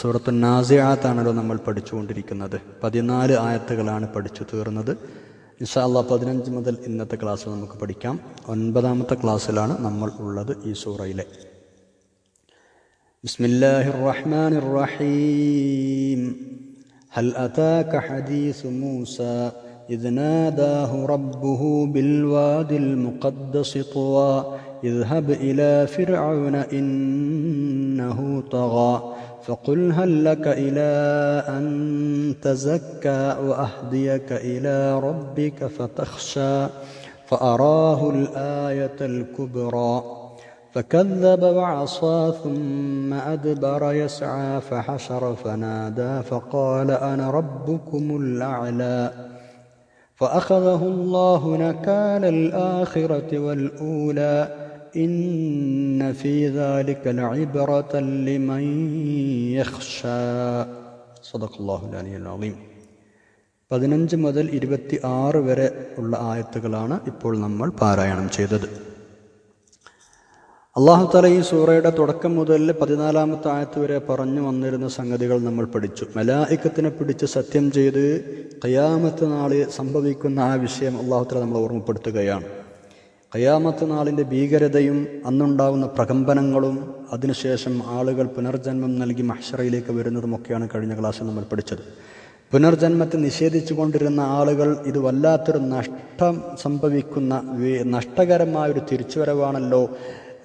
സൂറത്ത് നാസിയാത്താണല്ലോ നമ്മൾ പഠിച്ചുകൊണ്ടിരിക്കുന്നത് പതിനാല് ആയത്തുകളാണ് പഠിച്ചു തീർന്നത് ഇൻഷാ അള്ളാഹ് പതിനഞ്ച് മുതൽ ഇന്നത്തെ ക്ലാസ് നമുക്ക് പഠിക്കാം ഒൻപതാമത്തെ ക്ലാസ്സിലാണ് നമ്മൾ ഉള്ളത് ഈ സൂറയിലെ بسم الله الرحمن الرحيم هل أتاك حديث موسى إذ ناداه ربه بالواد المقدس طوى اذهب إلى فرعون إنه طغى فقل هل لك إلى أن تزكى وأهديك إلى ربك فتخشى فأراه الآية الكبرى. فكذب وعصى ثم أدبر يسعى فحشر فنادى فقال أنا ربكم الأعلى. فأخذه الله نكال الآخرة والأولى. إن في ذلك لعبرة لمن يخشى صدق الله العلي العظيم പതിനഞ്ച് മുതൽ ഇരുപത്തി ആറ് വരെ ഉള്ള ആയത്തുകളാണ് ഇപ്പോൾ നമ്മൾ പാരായണം ചെയ്തത് അള്ളാഹു തല ഈ സൂറയുടെ തുടക്കം മുതൽ പതിനാലാമത്തെ ആയത്ത് വരെ പറഞ്ഞു വന്നിരുന്ന സംഗതികൾ നമ്മൾ പഠിച്ചു മലായിക്കത്തിനെ പിടിച്ച് സത്യം ചെയ്ത് കയാമത്ത് നാളിൽ സംഭവിക്കുന്ന ആ വിഷയം അള്ളാഹു തല നമ്മൾ ഓർമ്മപ്പെടുത്തുകയാണ് കയാമത്ത് നാളിന്റെ ഭീകരതയും അന്നുണ്ടാകുന്ന പ്രകമ്പനങ്ങളും അതിനുശേഷം ആളുകൾ പുനർജന്മം നൽകി മഹ്ഷറയിലേക്ക് വരുന്നതുമൊക്കെയാണ് കഴിഞ്ഞ ക്ലാസ്സിൽ നമ്മൾ പഠിച്ചത്. പുനർജന്മത്തെ നിഷേധിച്ചു കൊണ്ടിരുന്ന ആളുകൾ ഇത് വല്ലാത്തൊരു നഷ്ടം സംഭവിക്കുന്ന നഷ്ടകരമായൊരു തിരിച്ചുവരവാണല്ലോ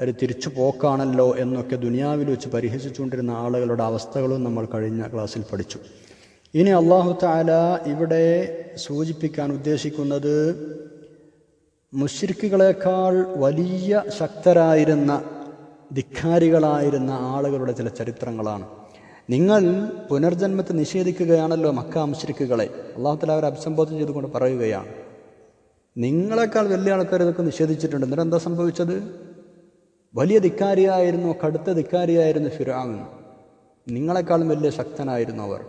ഒരു തിരിച്ചു പോക്കാണല്ലോ എന്നൊക്കെ ദുനിയാവിൽ വെച്ച് പരിഹസിച്ചുകൊണ്ടിരുന്ന ആളുകളുടെ അവസ്ഥകളും നമ്മൾ കഴിഞ്ഞ ക്ലാസ്സിൽ പഠിച്ചു. ഇനി അള്ളാഹു താല ഇവിടെ സൂചിപ്പിക്കാൻ ഉദ്ദേശിക്കുന്നത് മുഷിരിക്കുകളെക്കാൾ വലിയ ശക്തരായിരുന്ന ധിക്കാരികളായിരുന്ന ആളുകളുടെ ചില ചരിത്രങ്ങളാണ്. നിങ്ങൾ പുനർജന്മത്തെ നിഷേധിക്കുകയാണല്ലോ മക്ക മുഷിരിക്കുകളെ അള്ളാഹുത്തല അവരെ അഭിസംബോധന ചെയ്തുകൊണ്ട് പറയുകയാണ്. നിങ്ങളെക്കാൾ വലിയ ആൾക്കാർ ഇതൊക്കെ നിഷേധിച്ചിട്ടുണ്ട്. എന്നിട്ട് എന്താ സംഭവിച്ചത്? വലിയ ധിക്കാരിയായിരുന്നു കടുത്ത ധിക്കാരിയായിരുന്നു ഫിറാങ് നിങ്ങളെക്കാളും വലിയ ശക്തനായിരുന്നു അവർ.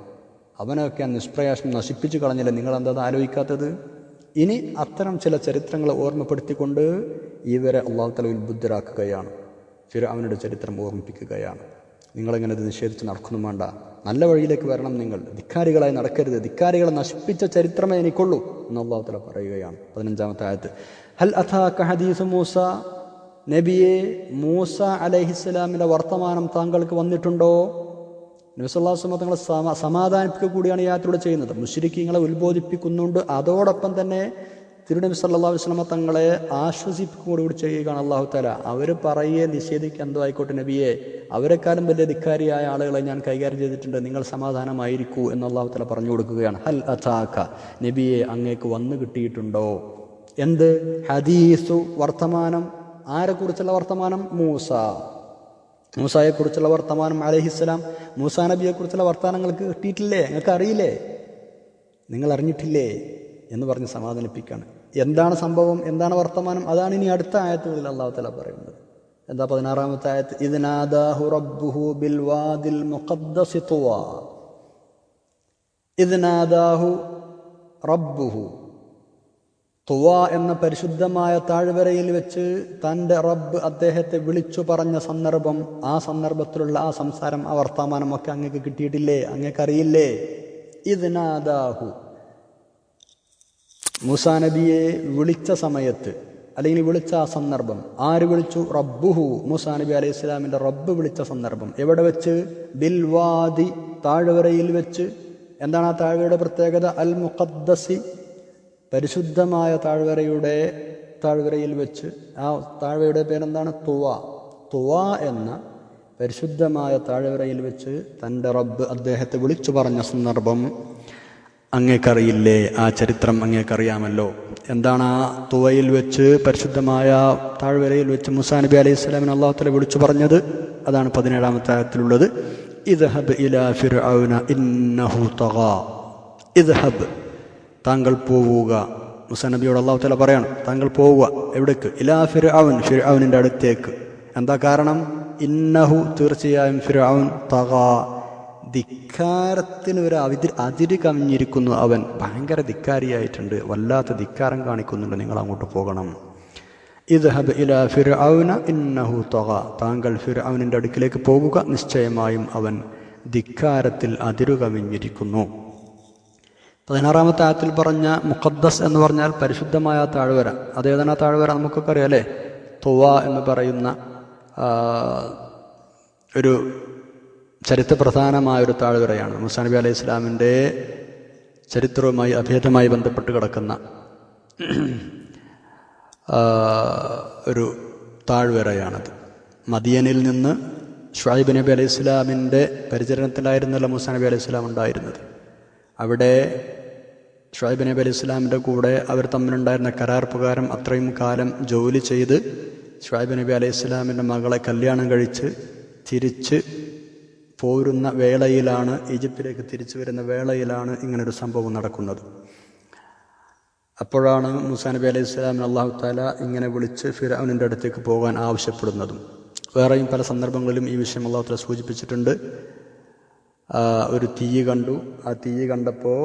അവനൊക്കെ നിഷ്പ്രയാസം നശിപ്പിച്ചു കളഞ്ഞില്ല. നിങ്ങൾ എന്താ ആലോചിക്കാത്തത്? ഇനി അത്തരം ചില ചരിത്രങ്ങളെ ഓർമ്മപ്പെടുത്തിക്കൊണ്ട് ഇവരെ അള്ളാഹു തല ഉത്ബുദ്ധരാക്കുകയാണ് ഫിറാവിനുടെ ചരിത്രം ഓർമ്മിപ്പിക്കുകയാണ്. നിങ്ങളിങ്ങനെ ഇത് നിഷേധിച്ച് നടക്കുന്നു വേണ്ട നല്ല വഴിയിലേക്ക് വരണം നിങ്ങൾ. ധിക്കാരികളായി നടക്കരുത്. ധിക്കാരികളെ നശിപ്പിച്ച ചരിത്രമേ എനിക്കുള്ളൂ എന്ന് അള്ളാഹു തല പറയുകയാണ്. പതിനഞ്ചാമത്തെ ആയത്ത്. ഹൽ അഥാ മൂസ? നബിയെ മൂസ അലഹിസ്സലാമിന്റെ വർത്തമാനം താങ്കൾക്ക് വന്നിട്ടുണ്ടോ? നബിസ്വല്ലാസ്മ തങ്ങളെ സമ സമാധാനിപ്പിക്കുക കൂടിയാണ് യാത്രയുടെ ചെയ്യുന്നത്. മുഷരിക്കിങ്ങളെ ഉത്ബോധിപ്പിക്കുന്നുണ്ട്. അതോടൊപ്പം തന്നെ തിരുനബി സല്ലാ വസ്ലമ തങ്ങളെ ആശ്വസിപ്പിക്കുക കൂടി ചെയ്യുകയാണ് അള്ളാഹു താല അവർ പറയേ നിഷേധിക്കുക എന്തോ ആയിക്കോട്ടെ നബിയെ. അവരെക്കാളും വലിയ ധിക്കാരിയായ ആളുകളെ ഞാൻ കൈകാര്യം ചെയ്തിട്ടുണ്ട്. നിങ്ങൾ സമാധാനമായിരിക്കൂ എന്ന് അള്ളാഹു താല പറഞ്ഞു കൊടുക്കുകയാണ്. ഹൽ അഥാഖ നബിയെ അങ്ങേക്ക് വന്നു കിട്ടിയിട്ടുണ്ടോ? എന്ത്? ഹദീസു വർത്തമാനം. ആരെക്കുറിച്ചുള്ള വർത്തമാനം? മൂസ. മൂസായെക്കുറിച്ചുള്ള വർത്തമാനം അലഹിസ്സലാം മൂസാ നബിയെക്കുറിച്ചുള്ള വർത്തമാനങ്ങൾക്ക് കിട്ടിയിട്ടില്ലേ? നിങ്ങൾക്ക് അറിയില്ലേ? നിങ്ങൾ അറിഞ്ഞിട്ടില്ലേ? എന്ന് പറഞ്ഞ് സമാധാനിപ്പിക്കുകയാണ് എന്താണ് സംഭവം? എന്താണ് വർത്തമാനം? അതാണ് ഇനി അടുത്ത ആയത്തുകളിൽ അള്ളാഹു തല പറയുന്നത്. എന്താ പതിനാറാമത്തെ ആയത്ത്? ഇതിനാദാഹു റബ്ബുഹു ബിൽ വാദിൽ ഇതിനാദാഹു റബ്ബുഹു. തുവ എന്ന പരിശുദ്ധമായ താഴ്വരയിൽ വെച്ച് തന്റെ റബ്ബ് അദ്ദേഹത്തെ വിളിച്ചു പറഞ്ഞ സന്ദർഭം ആ സന്ദർഭത്തിലുള്ള ആ സംസാരം ആ വർത്തമാനമൊക്കെ അങ്ങക്ക് കിട്ടിയിട്ടില്ലേ? അങ്ങക്കറിയില്ലേ? ഇതിനാദാഹു മൂസാ നബിയെ വിളിച്ച സമയത്ത് അല്ലെങ്കിൽ വിളിച്ച ആ സന്ദർഭം ആര് വിളിച്ചു? റബ്ബുഹു. മൂസാ നബി അലൈഹി ഇസ്ലാമിന്റെ റബ്ബ് വിളിച്ച സന്ദർഭം. എവിടെ വെച്ച്? ബിൽവാദി താഴ്വരയിൽ വെച്ച്. എന്താണ് ആ താഴ്വരയുടെ പ്രത്യേകത? അൽ മുഖദ്ദസി പരിശുദ്ധമായ താഴ്വരയുടെ താഴ്വരയിൽ വെച്ച് ആ താഴ്വരയുടെ പേരെന്താണ്? തുവ. തുവ എന്ന പരിശുദ്ധമായ താഴ്വരയിൽ വെച്ച് തന്റെ റബ്ബ് അദ്ദേഹത്തെ വിളിച്ചു പറഞ്ഞ സന്ദർഭം അങ്ങേക്കറിയില്ലേ? ആ ചരിത്രം അങ്ങേക്കറിയാമല്ലോ. എന്താണ് ആ തുവയിൽ വെച്ച് പരിശുദ്ധമായ താഴ്വരയിൽ വെച്ച് മുസാ നബി അലൈഹി സ്വലാമിന് അള്ളാഹുത്തല വിളിച്ചു പറഞ്ഞത്? അതാണ് പതിനേഴാമത്തെ ആയത്തിലുള്ളത്. ഇദ്ഹബ് ഇലാ ഫിർഔന ഇന്നഹു തഗാ. ഇദ്ഹബ് താങ്കൾ പോവുക. മുസാ നബിയോട് അള്ളാഹു തല പറയണം താങ്കൾ പോവുക. എവിടേക്ക്? ഇലാ ഫിർഔൻ ഫിർഔനിന്റെ അടുത്തേക്ക്. എന്താ കാരണം? ഇന്നഹു തീർച്ചയായും ഫിർ അവൻ തകാ ധിക്കാരത്തിന് ഒരു അതിര് അതിര് കവിഞ്ഞിരിക്കുന്നു അവൻ. ഭയങ്കര ധിക്കാരിയായിട്ടുണ്ട്. വല്ലാത്ത ധിക്കാരം കാണിക്കുന്നുണ്ട് നിങ്ങൾ അങ്ങോട്ട് പോകണം. ഇദ്ഹബ് ഇലാ ഫിർഔന ഇന്നഹു തഗ. താങ്കൾ ഫിർഔനിന്റെ അടുക്കിലേക്ക് പോകുക. നിശ്ചയമായും അവൻ ധിക്കാരത്തിൽ അതിരു കവിഞ്ഞിരിക്കുന്നു. പതിനാറാമത്തെ ആയത്തിൽ പറഞ്ഞ മുഖദ്ദസ് എന്ന് പറഞ്ഞാൽ പരിശുദ്ധമായ താഴ്വര. അതേതാണ് ആ താഴ്വര നമുക്കൊക്കെ അറിയാം അല്ലേ തുവ എന്ന് പറയുന്ന ഒരു ചരിത്രപ്രധാനമായ ഒരു താഴ്വരയാണ്. മുസാ നബി അലൈഹി ഇസ്ലാമിന്റെ ചരിത്രവുമായി അഭേദമായി ബന്ധപ്പെട്ട് കിടക്കുന്ന ഒരു താഴ്വരയാണത്. മദിയനിൽ നിന്ന് ഷുഹൈബ് നബി അലൈഹി ഇസ്ലാമിന്റെ പരിചരണത്തിലായിരുന്നല്ല മുസാ നബി അലൈഹി ഇസ്ലാം ഉണ്ടായിരുന്നത്. അവിടെ ഷുഹൈബ് നബി അലൈഹി ഇസ്ലാമിന്റെ കൂടെ അവർ തമ്മിലുണ്ടായിരുന്ന കരാർ പ്രകാരം അത്രയും കാലം ജോലി ചെയ്ത് ഷുഹൈബ് നബി അലൈഹി ഇസ്ലാമിന്റെ മകളെ കല്യാണം കഴിച്ച് തിരിച്ച് പോരുന്ന വേളയിലാണ് ഈജിപ്തിലേക്ക് തിരിച്ചു വരുന്ന വേളയിലാണ് ഇങ്ങനൊരു സംഭവം നടക്കുന്നത്. അപ്പോഴാണ് മുസാ നബി അലൈഹി ഇസ്ലാമിന് അള്ളാഹു താല ഇങ്ങനെ വിളിച്ച് ഫിറൌനിന്റെ അടുത്തേക്ക് പോകാൻ ആവശ്യപ്പെടുന്നതും. വേറെയും പല സന്ദർഭങ്ങളിലും ഈ വിഷയം അള്ളാഹു താല സൂചിപ്പിച്ചിട്ടുണ്ട്. ഒരു തീ കണ്ടു. ആ തീ കണ്ടപ്പോൾ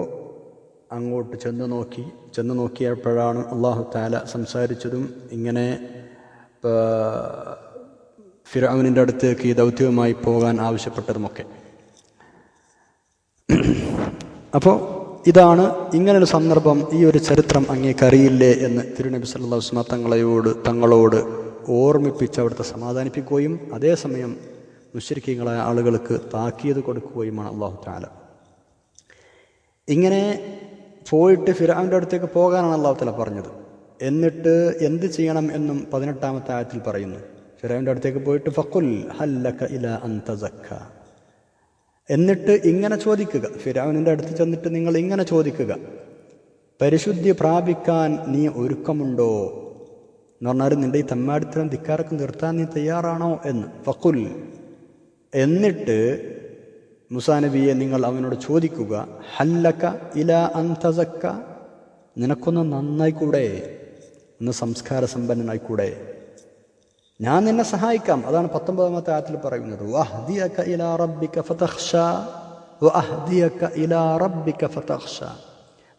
അങ്ങോട്ട് ചെന്ന് നോക്കി. ചെന്ന് നോക്കിയപ്പോഴാണ് അള്ളാഹു താല സംസാരിച്ചതും ഇങ്ങനെ ഫിറാമിനിന്റെ അടുത്തേക്ക് ദൗത്യവുമായി പോകാൻ ആവശ്യപ്പെട്ടതുമൊക്കെ. അപ്പോൾ ഇതാണ് ഇങ്ങനൊരു സന്ദർഭം ഈ ഒരു ചരിത്രം അങ്ങേക്കറിയില്ലേ എന്ന് തിരുനബി സല്ലാസ്മ തങ്ങളയോട് തങ്ങളോട് ഓർമ്മിപ്പിച്ച് അവിടുത്തെ സമാധാനിപ്പിക്കുകയും അതേസമയം മുശ്രിക്കീങ്ങളായ ആളുകൾക്ക് താക്കീത് കൊടുക്കുകയുമാണ് അള്ളാഹു താല ഇങ്ങനെ പോയിട്ട് ഫിറാവിന്റെ അടുത്തേക്ക് പോകാനാണ് അള്ളാഹു താല പറഞ്ഞത്. എന്നിട്ട് എന്ത് ചെയ്യണം എന്നും പതിനെട്ടാമത്തെ ആയത്തിൽ പറയുന്നു. ഫിറാവിന്റെ അടുത്തേക്ക് പോയിട്ട് ഫക്കുൽ ഹല്ലക ഇല അന്തസക്ക എന്നിട്ട് ഇങ്ങനെ ചോദിക്കുക. ഫിരാവിനിന്റെ അടുത്ത് ചെന്നിട്ട് നിങ്ങൾ ഇങ്ങനെ ചോദിക്കുക. പരിശുദ്ധി പ്രാപിക്കാൻ നീ ഒരുക്കമുണ്ടോ? എന്ന് പറഞ്ഞാൽ നിന്റെ ഈ തമ്മാടിത്തരം ധിക്കാരൊക്കെ നിർത്താൻ നീ തയ്യാറാണോ എന്ന്. ഫക്കുൽ എന്നിട്ട് മുസാ നബിയെ നിങ്ങൾ അവനോട് ചോദിക്കുക ഹല്ലക്ക ഇല അന്തസക്ക നിനക്കൊന്ന് നന്നായിക്കൂടെ? ഒന്ന് സംസ്കാര സമ്പന്നനായിക്കൂടെ ഞാൻ നിന്നെ സഹായിക്കാം. അതാണ് പത്തൊമ്പതാമത്തെ ആറ്റിൽ പറയുന്നത്. റബ്ബിക റബ്ബിക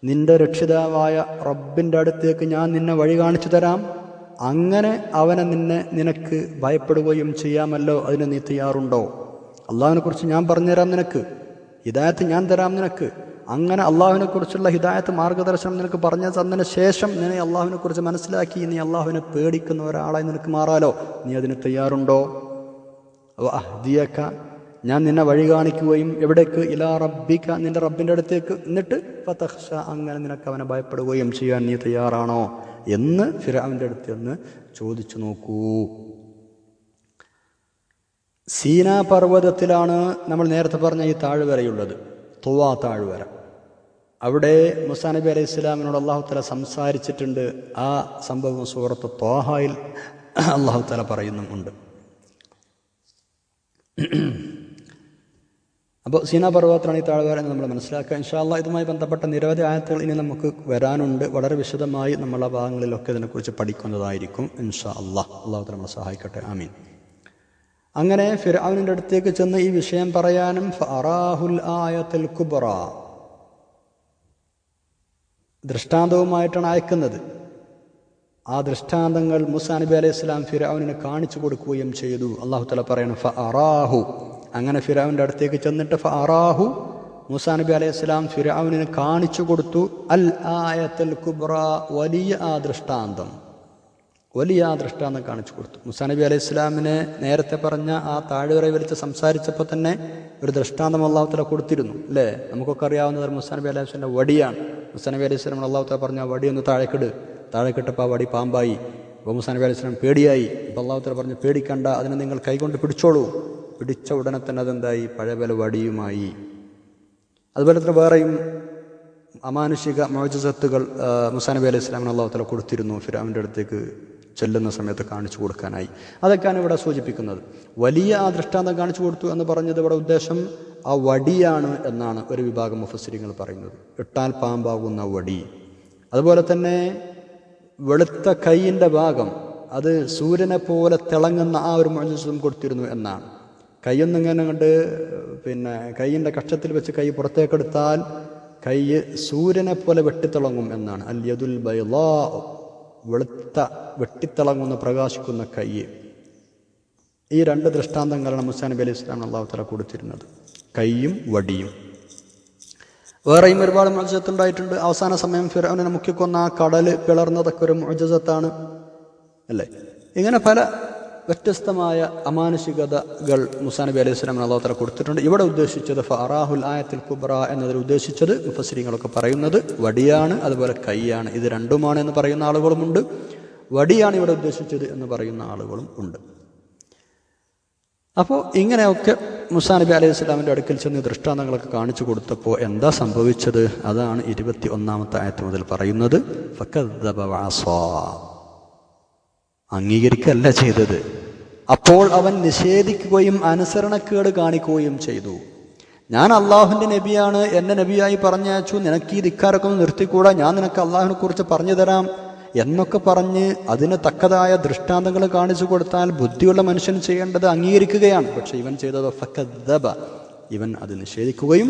നിന്റെ രക്ഷിതാവായ റബ്ബിന്റെ അടുത്തേക്ക് ഞാൻ നിന്നെ വഴി കാണിച്ചു തരാം. അങ്ങനെ അവനെ നിന്നെ നിനക്ക് ഭയപ്പെടുകയും ചെയ്യാമല്ലോ? അതിന് നീ തയ്യാറുണ്ടോ? അള്ളാഹുവിനെക്കുറിച്ച് ഞാൻ പറഞ്ഞുതരാം നിനക്ക്. ഹിദായത്ത് ഞാൻ തരാം നിനക്ക്. അങ്ങനെ അള്ളാഹുവിനെക്കുറിച്ചുള്ള ഹിദായത്ത് മാർഗദർശനം നിനക്ക് പറഞ്ഞു തന്നതിന് ശേഷം നിന്നെ അള്ളാഹുവിനെക്കുറിച്ച് മനസ്സിലാക്കി നീ അള്ളാഹുവിനെ പേടിക്കുന്ന ഒരാളായി നിനക്ക് മാറാലോ? നീ അതിന് തയ്യാറുണ്ടോ? അഹ്ദിയക്ക ഞാൻ നിന്നെ വഴി കാണിക്കുകയും എവിടേക്ക്? ഇലാ റബ്ബിക്ക നിന്റെ റബ്ബിന്റെ അടുത്തേക്ക്. എന്നിട്ട് ഫതഹ്ഷ അങ്ങനെ നിനക്ക് അവനെ ഭയപ്പെടുകയും ചെയ്യാൻ നീ തയ്യാറാണോ? എന്ന് ഫിറാവിന്റെ അടുത്ത് ഒന്ന് ചോദിച്ചു നോക്കൂ. സീനാ പർവതത്തിലാണ് നമ്മൾ നേരത്തെ പറഞ്ഞ ഈ താഴ്വരയുള്ളത് തുവാ താഴ്വര. അവിടെ മുസാ നബി അലൈഹി ഇസ്ലാമിനോട് അള്ളാഹു തല സംസാരിച്ചിട്ടുണ്ട്. ആ സംഭവം സുഹൃത്ത് ത്വാഹായിൽ അള്ളാഹു തല പറയുന്നുമുണ്ട്. അപ്പോൾ സീന പർവതത്തിലാണ് ഈ താഴ്വാര എന്ന് നമ്മൾ മനസ്സിലാക്കുക. ഇൻഷാല്ല ഇതുമായി ബന്ധപ്പെട്ട നിരവധി ആയത്തുകൾ ഇനി നമുക്ക് വരാനുണ്ട്. വളരെ വിശദമായി നമ്മൾ ആ ഭാഗങ്ങളിലൊക്കെ ഇതിനെക്കുറിച്ച് പഠിക്കുന്നതായിരിക്കും ഇൻഷാ അള്ളാഹ് അള്ളാഹു നമ്മളെ സഹായിക്കട്ടെ. ആമീൻ. അങ്ങനെ ഫിറാവിന്റെ അടുത്തേക്ക് ചെന്ന് ഈ വിഷയം പറയാനും ഫറാഹുൽ ആയത്തുൽ കുബറ. ദൃഷ്ടാന്തവുമായിട്ടാണ് അയക്കുന്നത്. ആ ദൃഷ്ടാന്തങ്ങൾ മുസാ നബി അലൈഹി സ്വലാം ഫിറാവിനെ കാണിച്ചു കൊടുക്കുകയും ചെയ്തു. അള്ളാഹു തല പറയണം ഫ അറാഹു അങ്ങനെ ഫിറാവിന്റെ അടുത്തേക്ക് ചെന്നിട്ട് ഫാറാഹു മൂസാ നബി അലൈഹി സ്വലാം ഫിറാവിനെ കാണിച്ചു കൊടുത്തു. അൽ ആയത്തൽ കുബ്ര വലിയ ആ ദൃഷ്ടാന്തം. വലിയ ആ ദൃഷ്ടാന്തം കാണിച്ചു കൊടുത്തു. മുസാ നബി അലൈഹി സ്വലാമിനെ നേരത്തെ പറഞ്ഞ ആ താഴ്വര വലിച്ച് സംസാരിച്ചപ്പോൾ തന്നെ ഒരു ദൃഷ്ടാന്തം അള്ളാഹുത്തല തല കൊടുത്തിരുന്നു അല്ലേ? നമുക്കൊക്കെ അറിയാവുന്നത് മുസാ നബി അലൈഹി സ്വലാമിന്റെ വടിയാണ്. മുസാ നബി അലൈഹി സ്വലം അള്ളാഹുത്തല പറഞ്ഞ വടി ഒന്ന് താഴേക്കിട്. താഴേക്കിട്ടപ്പോൾ ആ വടി പാമ്പായി. അപ്പോൾ മുസാ നബി അലൈഹി സ്വലം പേടിയായി. അപ്പോൾ അള്ളാഹുത്തല പറഞ്ഞു പേടിക്കണ്ട അതിനെ നിങ്ങൾ കൈകൊണ്ട് പിടിച്ചോളൂ. പിടിച്ച ഉടനെ തന്നെ അതെന്തായി? പഴയ പല വടിയുമായി. അതുപോലെ തന്നെ വേറെയും അമാനുഷിക മോചസത്തുകൾ മുസാ നബി അലൈഹി ഇസ്ലാമിന് അള്ളാഹുത്തല തല കൊടുത്തിരുന്നു ഫിറാമിന്റെ അടുത്തേക്ക് ചെല്ലുന്ന സമയത്ത് കാണിച്ചു കൊടുക്കാനായി. അതൊക്കെയാണ് ഇവിടെ സൂചിപ്പിക്കുന്നത്. വലിയ ആ ദൃഷ്ടാന്തം കാണിച്ചു കൊടുത്തു എന്ന് പറഞ്ഞത് ഇവിടെ ഉദ്ദേശം ആ വടിയാണ് എന്നാണ് ഒരു വിഭാഗം മുഫസ്സിരിങ്ങൾ പറയുന്നത്. ഇട്ടാൽ പാമ്പാകുന്ന വടി. അതുപോലെ തന്നെ വെളുത്ത കൈയിന്റെ ഭാഗം അത് സൂര്യനെ പോലെ തിളങ്ങുന്ന ആ ഒരു മോചസം കൊടുത്തിരുന്നു എന്നാണ്. കൈയൊന്നും ഇങ്ങനെ കണ്ട് പിന്നെ കൈയിന്റെ കക്ഷത്തിൽ വെച്ച് കൈ പുറത്തേക്കെടുത്താൽ കൈ സൂര്യനെ പോലെ വെട്ടിത്തിളങ്ങും എന്നാണ്. അൽ യദുൽ ബൈലാ വെളുത്ത വെട്ടിത്തിളങ്ങുന്ന പ്രകാശിക്കുന്ന കൈ. ഈ രണ്ട് ദൃഷ്ടാന്തങ്ങളാണ് മുസാ നബി അലൈഹി ഇസ്ലാം അള്ളാഹു തല കൊടുത്തിരുന്നത്. കൈയും വടിയും. വേറെയും ഒരുപാട് മത്സ്യത്തുണ്ടായിട്ടുണ്ട് അവസാന സമയം ഫിറോനെ മുക്കിക്കൊന്ന ആ കടൽ പിളർന്നതൊക്കെ ഒരു മുഴജത്താണ് അല്ലേ? ഇങ്ങനെ പല വ്യത്യസ്തമായ അമാനുഷികതകൾ മുസാ നബി അലൈഹി സ്വലാമിന് അള്ളാഹു തല കൊടുത്തിട്ടുണ്ട്. ഇവിടെ ഉദ്ദേശിച്ചത് ഫറാഹുൽ ആയത്തിൽ കുബ്ര എന്നതിൽ ഉദ്ദേശിച്ചത് മുഫസ്രീങ്ങളൊക്കെ പറയുന്നത് വടിയാണ് അതുപോലെ കൈയാണ്. ഇത് രണ്ടുമാണ് എന്ന് പറയുന്ന ആളുകളുമുണ്ട് വടിയാണ് ഇവിടെ ഉദ്ദേശിച്ചത് എന്ന് പറയുന്ന ആളുകളും ഉണ്ട്. അപ്പോൾ ഇങ്ങനെയൊക്കെ മുസാ നബി അലൈഹി സ്വലാമിന്റെ അടുക്കൽ ചെന്ന് ദൃഷ്ടാന്തങ്ങളൊക്കെ കാണിച്ചു കൊടുത്തപ്പോൾ എന്താ സംഭവിച്ചത്? അതാണ് ഇരുപത്തി ഒന്നാമത്തെ ആയത്ത് മുതൽ പറയുന്നത്. ഫക്കദ്ദബ വഅസാ. അംഗീകരിക്കല്ല ചെയ്തത്. അപ്പോൾ അവൻ നിഷേധിക്കുകയും അനുസരണക്കേട് കാണിക്കുകയും ചെയ്തു. ഞാൻ അള്ളാഹുവിന്റെ നബിയാണ് എന്നെ നബിയായി പറഞ്ഞയച്ചു നിനക്ക് ഈ ധിക്കാരൊക്കെ നിർത്തിക്കൂടാ ഞാൻ നിനക്ക് അള്ളാഹുവിനെ കുറിച്ച് പറഞ്ഞു തരാം എന്നൊക്കെ പറഞ്ഞ് അതിന് തക്കതായ ദൃഷ്ടാന്തങ്ങൾ കാണിച്ചു കൊടുത്താൽ ബുദ്ധിയുള്ള മനുഷ്യൻ ചെയ്യേണ്ടത് അംഗീകരിക്കുകയാണ്. പക്ഷെ ഇവൻ ചെയ്തത് ഫക്കദബ ഇവൻ അത് നിഷേധിക്കുകയും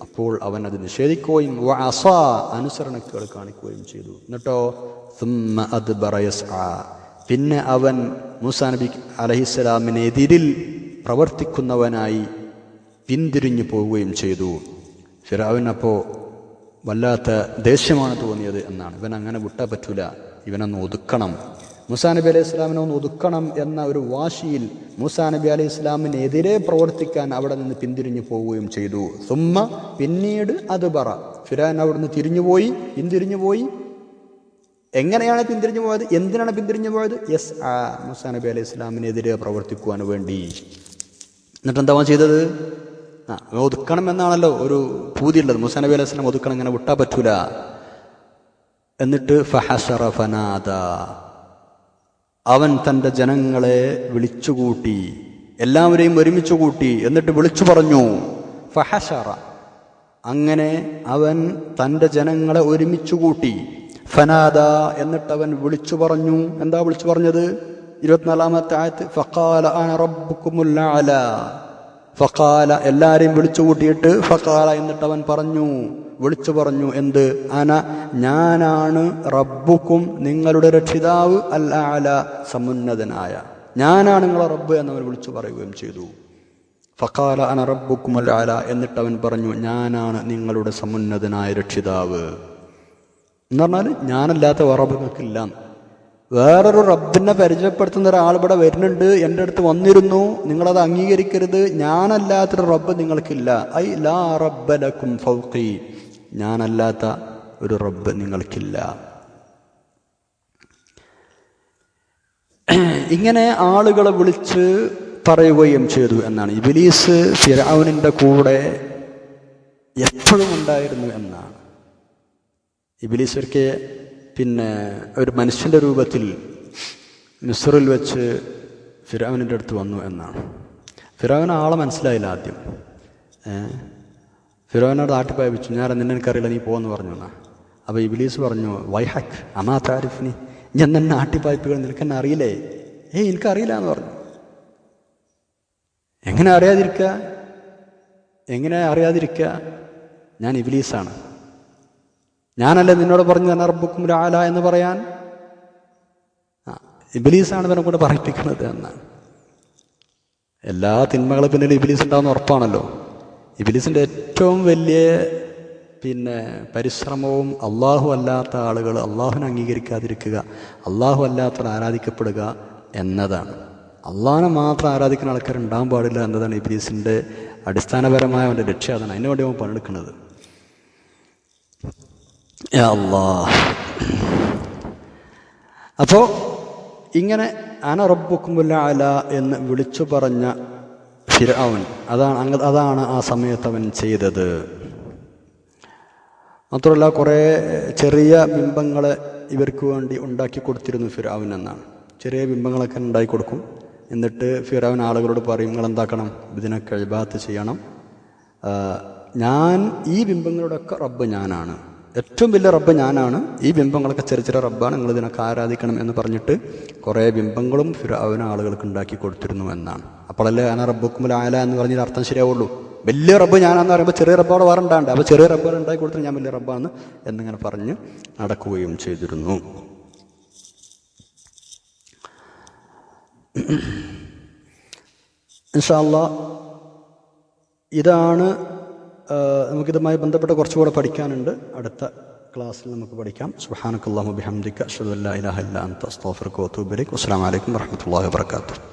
അപ്പോൾ അവൻ അത് നിഷേധിക്കുകയും വഅസ അനുസരണക്കേട് കാണിക്കുകയും ചെയ്തു. എന്നിട്ടോ സുമ്മ അദ്ബറ യസ്ആ. പിന്നെ അവൻ മൂസാ നബി അലഹിസ്സലാമിനെതിരിൽ പ്രവർത്തിക്കുന്നവനായി പിന്തിരിഞ്ഞു പോവുകയും ചെയ്തു. ഫിറാവിനപ്പോൾ വല്ലാത്ത ദേഷ്യമാണ് തോന്നിയത് എന്നാണ്. ഇവൻ അങ്ങനെ വിട്ടാൽ പറ്റൂല. ഇവനൊന്ന് ഒതുക്കണം. മൂസാ നബി അലൈഹി ഇസ്ലാമിനെ ഒന്ന് ഒതുക്കണം എന്ന ഒരു വാശിയിൽ മൂസാ നബി അലൈഹി ഇസ്ലാമിനെതിരെ പ്രവർത്തിക്കാൻ അവിടെ നിന്ന് പിന്തിരിഞ്ഞു പോവുകയും ചെയ്തു. സുമ്മ പിന്നീട് അത് പറ. ഫിറാൻ അവിടുന്ന് തിരിഞ്ഞുപോയി പിന്തിരിഞ്ഞു പോയി എങ്ങനെയാണ് പിന്തിരിഞ്ഞു പോയത്? എന്തിനാണ് പിന്തിരിഞ്ഞു പോയത്? യെസ് ആ മുസാ നബി അലൈഹി ഇസ്ലാമിനെതിരെ പ്രവർത്തിക്കുവാൻ വേണ്ടി. എന്നിട്ട് എന്താ ചെയ്തത്? ആ ഒതുക്കണം എന്നാണല്ലോ ഒരു പൂതിയുള്ളത്. മുസാ നബി അലൈഹി സ്വലാം ഒതുക്കണം ഇങ്ങനെ വിട്ടാൽ പറ്റൂല. എന്നിട്ട് ഫഹസറ ഫനാദ. അവൻ തന്റെ ജനങ്ങളെ വിളിച്ചുകൂട്ടി എല്ലാവരെയും ഒരുമിച്ച് കൂട്ടി എന്നിട്ട് വിളിച്ചു പറഞ്ഞു ഫഹഷറ അങ്ങനെ അവൻ തന്റെ ജനങ്ങളെ ഒരുമിച്ച് കൂട്ടി ഫനാദ എന്നിട്ടവൻ വിളിച്ചു പറഞ്ഞു. എന്താ വിളിച്ചു പറഞ്ഞത്? ഇരുപത്തിനാലാമത്തെ ആയത്ത് ഫക്കാല അന ഫക്കാല എല്ലാരെയും വിളിച്ചു കൂട്ടിയിട്ട് ഫക്കാല എന്നിട്ടവൻ പറഞ്ഞു. വിളിച്ചു പറഞ്ഞു എന്ത്? അന ഞാനാണ് റബ്ബുക്കും നിങ്ങളുടെ രക്ഷിതാവ് അൽ അല സമുന്നതനായ. ഞാനാണ് നിങ്ങളെ റബ്ബ് എന്നവൻ വിളിച്ചു പറയുകയും ചെയ്തു. ഫക്കാല അന റബ്ബുക്കും അൽ അല എന്നിട്ട് പറഞ്ഞു ഞാനാണ് നിങ്ങളുടെ സമുന്നതനായ രക്ഷിതാവ്. എന്ന് പറഞ്ഞാൽ ഞാനല്ലാത്ത വേറെ റബ്ബ് നിങ്ങൾക്കില്ല വേറൊരു റബ്ബിനെ പരിചയപ്പെടുത്തുന്ന ഒരാൾ ഇവിടെ വരുന്നുണ്ട് എന്റെ അടുത്ത് വന്നിരുന്നു. നിങ്ങളത് അംഗീകരിക്കരുത്. ഞാനല്ലാത്തൊരു റബ്ബ് നിങ്ങൾക്കില്ല. ഐ ലാ റബ്ബലക്കും ഫൗഖി. ഞാനല്ലാത്ത ഒരു റബ്ബ് നിങ്ങൾക്കില്ല. ഇങ്ങനെ ആളുകളെ വിളിച്ച് പറയുകയും ചെയ്തു എന്നാണ്. ഇബിലീസ് ഫിറാവുനിന്റെ കൂടെ എപ്പോഴും ഉണ്ടായിരുന്നു എന്നാണ്. ഇബിലീസ് ഒരിക്കൽ പിന്നെ ഒരു മനുഷ്യന്റെ രൂപത്തിൽ മിസ്റിൽ വെച്ച് ഫിറാവിന്റെ അടുത്ത് വന്നു എന്നാണ്. ഫിറാവിന് ആളെ മനസ്സിലായില്ല ആദ്യം. ഫിറോനോട് ആട്ടിപ്പായിപ്പിച്ചു ഞാൻ നിന്നെ എനിക്കറിയില്ല നീ പോകുമെന്ന് പറഞ്ഞു എന്നാ. അപ്പോൾ ഇബിലീസ് പറഞ്ഞു വൈഹക് അമാ താരിഫിനി? ഞാൻ തന്നെ നിനക്ക് നിനക്കെന്നെ അറിയില്ലേ? ഏയ് എനിക്കറിയില്ല എന്ന് പറഞ്ഞു. എങ്ങനെ അറിയാതിരിക്കുക? എങ്ങനെ അറിയാതിരിക്കുക? ഞാൻ ഇബിലീസാണ്. ഞാനല്ലേ നിന്നോട് പറഞ്ഞു തന്നെ റബ്ബുക്കും രാല എന്ന് പറയാൻ? ഇബിലീസാണ് ഇവനെ കൂടെ പറയിപ്പിക്കുന്നത് എന്നാണ് എല്ലാ തിന്മകളും പിന്നിൽ ഇബിലീസ് ഉണ്ടാവുന്ന ഉറപ്പാണല്ലോ. ഇബിലീസിന്റെ ഏറ്റവും വലിയ പിന്നെ പരിശ്രമവും അള്ളാഹു അല്ലാത്ത ആളുകൾ അള്ളാഹുവിനെ അംഗീകരിക്കാതിരിക്കുക അള്ളാഹു അല്ലാത്തവർ ആരാധിക്കപ്പെടുക എന്നതാണ്. അള്ളാഹിനെ മാത്രം ആരാധിക്കുന്ന ആൾക്കാർ ഉണ്ടാകാൻ പാടില്ല എന്നതാണ് ഇബിലീസിന്റെ അടിസ്ഥാനപരമായ അവന്റെ രക്ഷാധന അതിനുവേണ്ടി അവൻ അല്ലാ അപ്പോൾ ഇങ്ങനെ അന റബ്ബുക്കുമുല്ല എന്ന് വിളിച്ചു പറഞ്ഞ ഫിർഔൻ അതാണ് അതാണ് ആ സമയത്ത് അവൻ ചെയ്തത്. മാത്രമല്ല കുറേ ചെറിയ ബിംബങ്ങളെ ഇവർക്ക് വേണ്ടി ഉണ്ടാക്കി കൊടുത്തിരുന്നു ഫിറാവിൻ എന്നാണ്. ചെറിയ ബിംബങ്ങളൊക്കെ ഉണ്ടാക്കി കൊടുക്കും. എന്നിട്ട് ഫിറാവിൻ ആളുകളോട് പറയും നിങ്ങൾ എന്താക്കണം ഇതിനൊക്കെ ഇബാത്ത് ചെയ്യണം. ഞാൻ ഈ ബിംബങ്ങളുടെയൊക്കെ റബ്ബ് ഞാനാണ്. ഏറ്റവും വലിയ റബ്ബ് ഞാനാണ്. ഈ ബിംബങ്ങളൊക്കെ ചെറിയ ചെറിയ റബ്ബാണ്. നിങ്ങൾ ഇതിനൊക്കെ ആരാധിക്കണം എന്ന് പറഞ്ഞിട്ട് കുറേ ബിംബങ്ങളും ഫിറാവിന് ആളുകൾക്ക് ഉണ്ടാക്കി കൊടുത്തിരുന്നു എന്നാണ്. അപ്പോഴല്ലേ ആന റബ്ബുക്കുമ്പോൾ ആല എന്ന് പറഞ്ഞത് അർത്ഥം ശരിയാവുള്ളൂ. വലിയ റബ്ബ് ഞാനാന്ന് പറയുമ്പോൾ ചെറിയ റബ്ബോടെ വേറെ അപ്പോൾ ചെറിയ റബ്ബുകൾ ഉണ്ടാക്കി കൊടുത്തിട്ട് ഞാൻ വലിയ റബ്ബാണ് എന്നിങ്ങനെ പറഞ്ഞ് നടക്കുകയും ചെയ്തിരുന്നു. ഇൻഷാല്ല ഇതാണ് നമുക്കിതുമായി ബന്ധപ്പെട്ട് കുറച്ചുകൂടെ പഠിക്കാനുണ്ട്. അടുത്ത ക്ലാസ്സിൽ നമുക്ക് പഠിക്കാം. സുഹാനക്കല്ലാഹു ബിഹംദിക അഷദുല്ലാ അല്ലാ ഇലാഹ ഇല്ല അൻത അസ്തഗ്ഫിറുക വഅതൂബു ഇലൈക്. വസ്സലാമു അലൈക്കും വറഹ്മത്തുള്ളാഹി വബറകാതുഹു